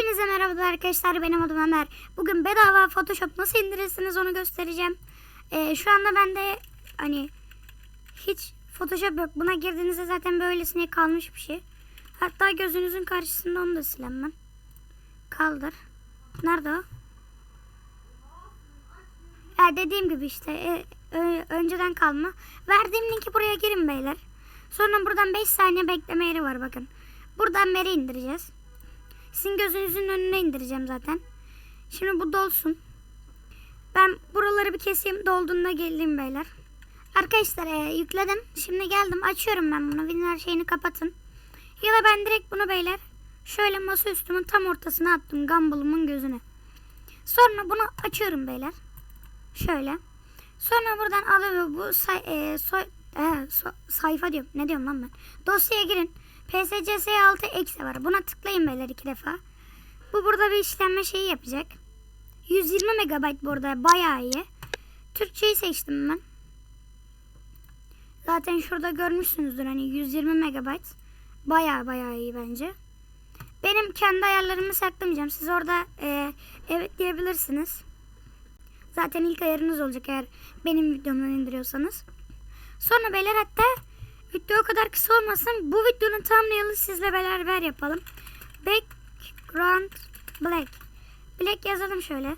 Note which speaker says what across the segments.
Speaker 1: Hepinize merhaba arkadaşlar benim adım Ömer. Bugün bedava Photoshop nasıl indirirsiniz onu göstereceğim. Ee, şu anda bende hani hiç Photoshop yok. Buna girdiğinizde zaten böylesine kalmış bir şey. Hatta gözünüzün karşısında onu da silemem. Kaldır. Nerede o? Ya dediğim gibi işte e, ö- önceden kalma. Verdiğim linki buraya girin beyler. Sonra buradan 5 saniye bekleme yeri var bakın. Buradan beri indireceğiz. Sizin gözünüzün önüne indireceğim zaten. Şimdi bu dolsun. Ben buraları bir keseyim. Dolduğunda geleyim beyler. Arkadaşlar e, yükledim. Şimdi geldim. Açıyorum ben bunu. Winner şeyini kapatın. Ya da ben direkt bunu beyler şöyle masa üstümün tam ortasına attım. Gumball'ımın gözüne. Sonra bunu açıyorum beyler. Şöyle. Sonra buradan alıp bu say, e, soy, e, so- sayfa diyorum. Ne diyorum lan ben? Dosyaya girin. PSCS 6 eksi var. Buna tıklayın beyler iki defa. Bu burada bir işlenme şeyi yapacak. 120 megabayt burada bayağı iyi. Türkçeyi seçtim ben. Zaten şurada görmüşsünüzdür hani 120 megabayt. Bayağı bayağı iyi bence. Benim kendi ayarlarımı saklamayacağım. Siz orada e, evet diyebilirsiniz. Zaten ilk ayarınız olacak eğer benim videomdan indiriyorsanız. Sonra beyler hatta kadar kısa olmasın. Bu videonun thumbnail'ı sizle beraber yapalım. Background black. Black yazalım şöyle.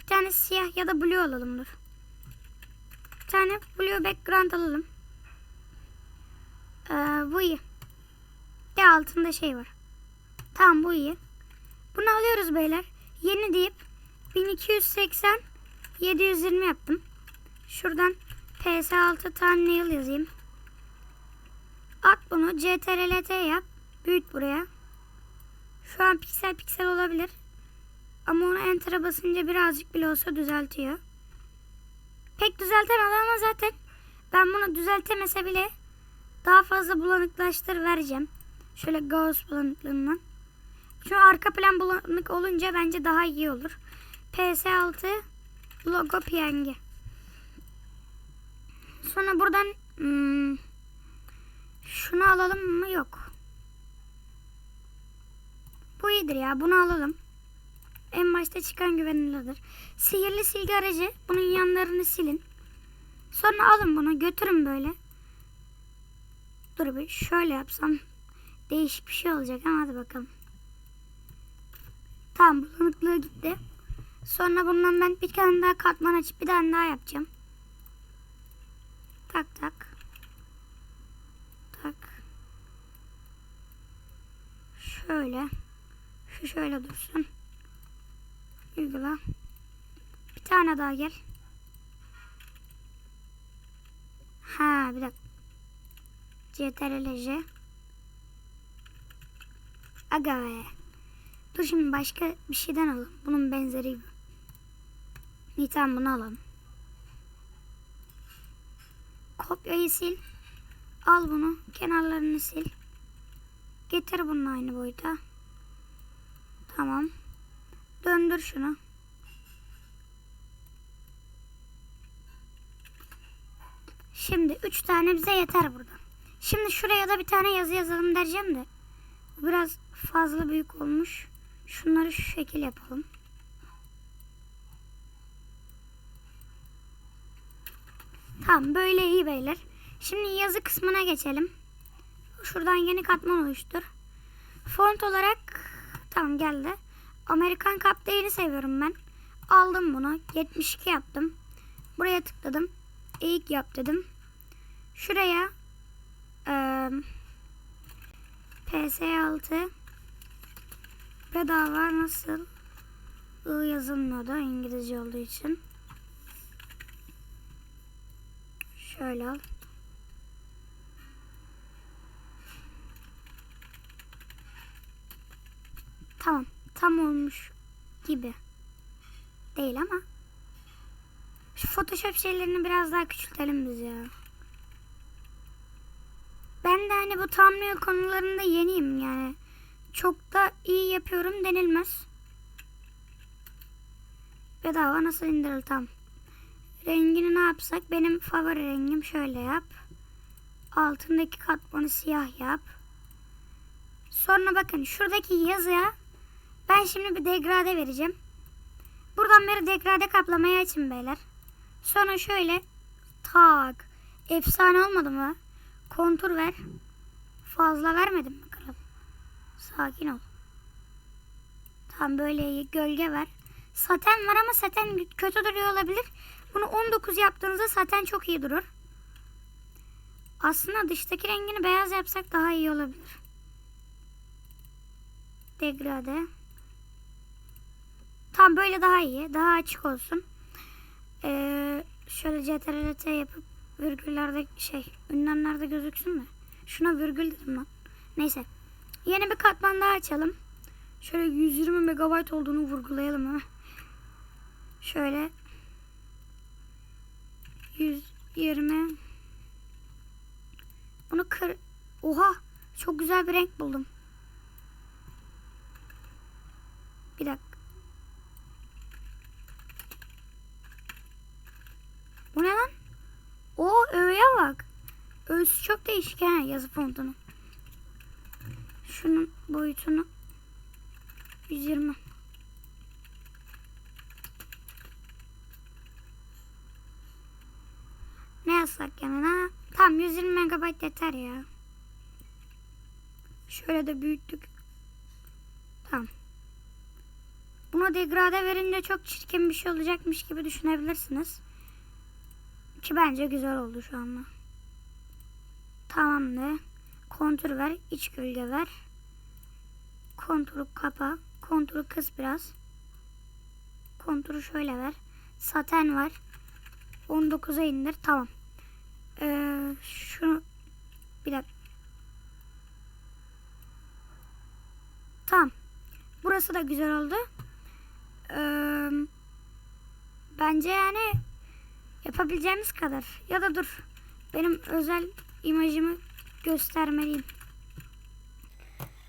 Speaker 1: Bir tane siyah ya da blue alalım dur. Bir tane blue background alalım. Ee, bu iyi. De altında şey var. Tamam bu iyi. Bunu alıyoruz beyler. Yeni deyip 1280 720 yaptım. Şuradan PS6 thumbnail yazayım. At bunu CTRL-T yap. Büyüt buraya. Şu an piksel piksel olabilir. Ama onu enter'a basınca birazcık bile olsa düzeltiyor. Pek düzeltemez ama zaten ben bunu düzeltemese bile daha fazla bulanıklaştır vereceğim. Şöyle Gauss bulanıklığından. Şu arka plan bulanık olunca bence daha iyi olur. PS6 logo PNG. Sonra buradan hmm, şunu alalım mı? Yok. Bu iyidir ya. Bunu alalım. En başta çıkan güvenilirdir. Sihirli silgi aracı. Bunun yanlarını silin. Sonra alın bunu. Götürün böyle. Dur bir şöyle yapsam. Değişik bir şey olacak ama hadi bakalım. Tamam bulanıklığı gitti. Sonra bundan ben bir tane daha katman açıp bir tane daha yapacağım. Tak tak. Tak. Şöyle. Şu şöyle dursun. Uygula. Bir tane daha gel. Ha bir dakika. CTRL-J. Aga. Dur şimdi başka bir şeyden alalım. Bunun benzeri gibi. İyi bunu alalım. Kopyayı sil. Al bunu. Kenarlarını sil. Getir bunun aynı boyuta. Tamam. Döndür şunu. Şimdi üç tane bize yeter burada. Şimdi şuraya da bir tane yazı yazalım diyeceğim de. Biraz fazla büyük olmuş. Şunları şu şekil yapalım. Tamam böyle iyi beyler. Şimdi yazı kısmına geçelim. Şuradan yeni katman oluştur. Font olarak tamam geldi. Amerikan Cup değeri seviyorum ben. Aldım bunu. 72 yaptım. Buraya tıkladım. İlk yap dedim. Şuraya eee PS6 bedava nasıl I yazılmıyordu İngilizce olduğu için. Şöyle al. Tamam. Tam olmuş gibi. Değil ama. Şu Photoshop şeylerini biraz daha küçültelim biz ya. Ben de hani bu thumbnail konularında yeniyim yani. Çok da iyi yapıyorum denilmez. Bedava nasıl indirir tam. Rengini ne yapsak? Benim favori rengim şöyle yap. Altındaki katmanı siyah yap. Sonra bakın şuradaki yazıya ben şimdi bir degrade vereceğim. Buradan beri degrade kaplamayı açın beyler. Sonra şöyle tak. Efsane olmadı mı? Kontur ver. Fazla vermedim mi kral? Sakin ol. Tam böyle. Gölge ver. Saten var ama saten kötü duruyor olabilir. Bunu 19 yaptığınızda saten çok iyi durur. Aslında dıştaki rengini beyaz yapsak daha iyi olabilir. Degrade. Tam böyle daha iyi. Daha açık olsun. Ee, şöyle CTRL-T yapıp virgüllerde şey ünlemlerde gözüksün mü? Şuna virgül dedim lan. Neyse. Yeni bir katman daha açalım. Şöyle 120 megabayt olduğunu vurgulayalım ha. Şöyle 120 Bunu kır Oha çok güzel bir renk buldum. Bir dakika. Bu ne lan? O öğeye bak. Öğüsü çok değişik ha yazı fontunu. Şunun boyutunu 120. Ne yazsak yanına? Tam 120 megabayt yeter ya. Şöyle de büyüttük. Tamam. Buna degrade verince çok çirkin bir şey olacakmış gibi düşünebilirsiniz. Ki bence güzel oldu şu anda. Tamamdır. Kontur ver. iç gölge ver. Konturu kapa. Konturu kıs biraz. Konturu şöyle ver. Saten var. 19'a indir. Tamam. Ee, şunu bir dakika. Tamam. Burası da güzel oldu. Ee, bence yani yapabileceğimiz kadar. Ya da dur. Benim özel imajımı göstermeliyim.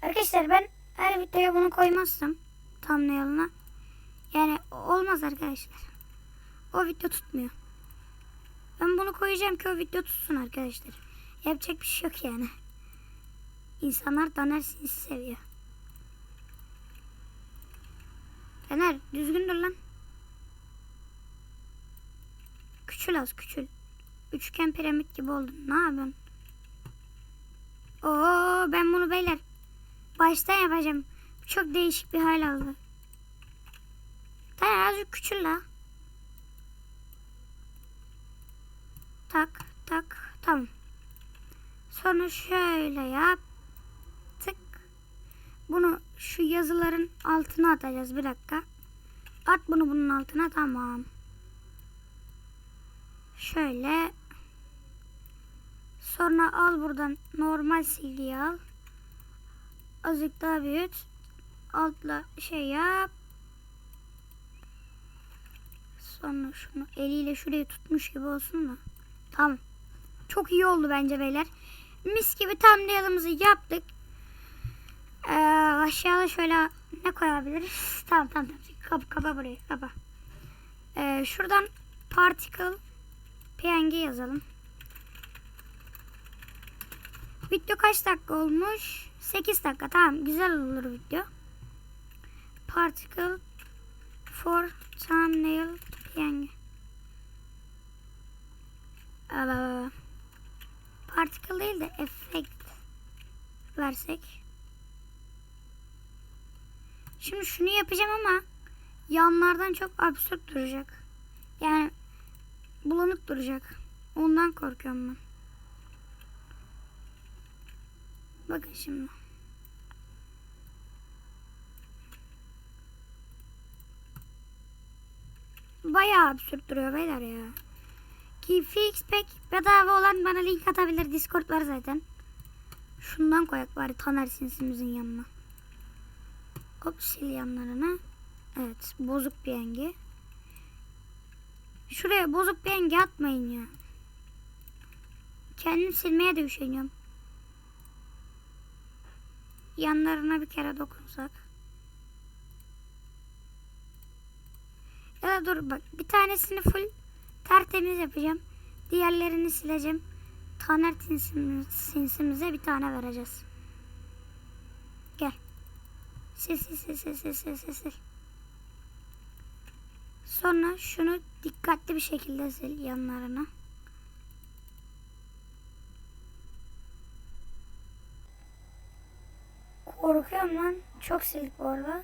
Speaker 1: Arkadaşlar ben her videoya bunu koymazsam thumbnail'ına yani olmaz arkadaşlar. O video tutmuyor. Ben bunu koyacağım ki o video tutsun arkadaşlar. Yapacak bir şey yok yani. İnsanlar Taner Sinsi seviyor. Taner düzgün dur lan. Küçül az küçül. Üçgen piramit gibi oldun. Ne yapıyorsun? Oo ben bunu beyler baştan yapacağım. Çok değişik bir hal aldı. Taner azıcık küçül la. Tak tak tamam. Sonra şöyle yap. Tık. Bunu şu yazıların altına atacağız bir dakika. At bunu bunun altına tamam. Şöyle. Sonra al buradan normal silgiyi al. Azıcık daha büyüt. Altla şey yap. Sonra şunu eliyle şurayı tutmuş gibi olsun da. Tamam. Çok iyi oldu bence beyler. Mis gibi thumbnail'ımızı yaptık. Ee, aşağıda şöyle ne koyabiliriz? Tamam tamam tamam. Kapa, kapa burayı kapa. Ee, şuradan particle png yazalım. Video kaç dakika olmuş? 8 dakika. Tamam güzel olur video. Particle for thumbnail. Aa, particle değil de effect versek. Şimdi şunu yapacağım ama yanlardan çok absürt duracak. Yani bulanık duracak. Ondan korkuyorum ben. Bakın şimdi. Bayağı absürt duruyor beyler ya. Ki fix pek bedava olan bana link atabilir. Discord var zaten. Şundan koyak bari Taner sinsimizin yanına. Hop sil yanlarını. Evet bozuk bir yenge. Şuraya bozuk bir yenge atmayın ya. Kendim silmeye de üşeniyorum. Yanlarına bir kere dokunsak. Ya da dur bak bir tanesini full tertemiz yapacağım. Diğerlerini sileceğim. Taner sinsimize bir tane vereceğiz. Gel. Sil sil sil sil sil sil sil sil. Sonra şunu dikkatli bir şekilde sil yanlarına. Korkuyorum lan. Çok sildik bu arada.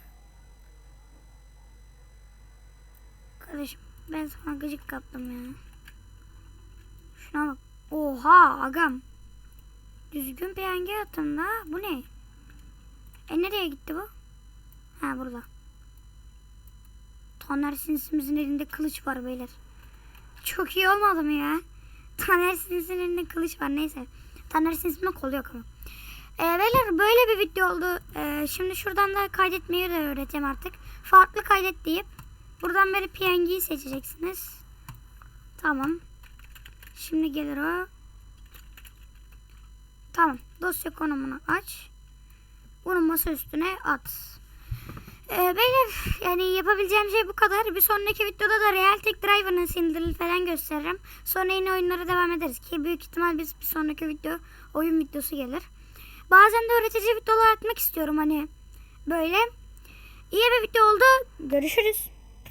Speaker 1: Kardeşim ben sana gıcık kaptım ya. Şuna bak. Oha agam. Düzgün PNG attım da. Bu ne? E nereye gitti bu? Ha burada. Taner Sinsimizin elinde kılıç var beyler. Çok iyi olmadı mı ya? Taner Sinsim'in elinde kılıç var neyse. Taner Sinsim'in kolu yok ama. Ee, beyler böyle bir video oldu. Ee, şimdi şuradan da kaydetmeyi de öğreteceğim artık. Farklı kaydet deyip buradan beri PNG'yi seçeceksiniz. Tamam. Şimdi gelir o. Tamam. Dosya konumunu aç. Bunu masa üstüne at. Ee, beyler yani yapabileceğim şey bu kadar. Bir sonraki videoda da Realtek Driver'ın nasıl indirilir falan gösteririm. Sonra yine oyunlara devam ederiz ki büyük ihtimal biz bir sonraki video oyun videosu gelir. Bazen de öğretici videolar atmak istiyorum hani böyle. İyi bir video oldu. Görüşürüz.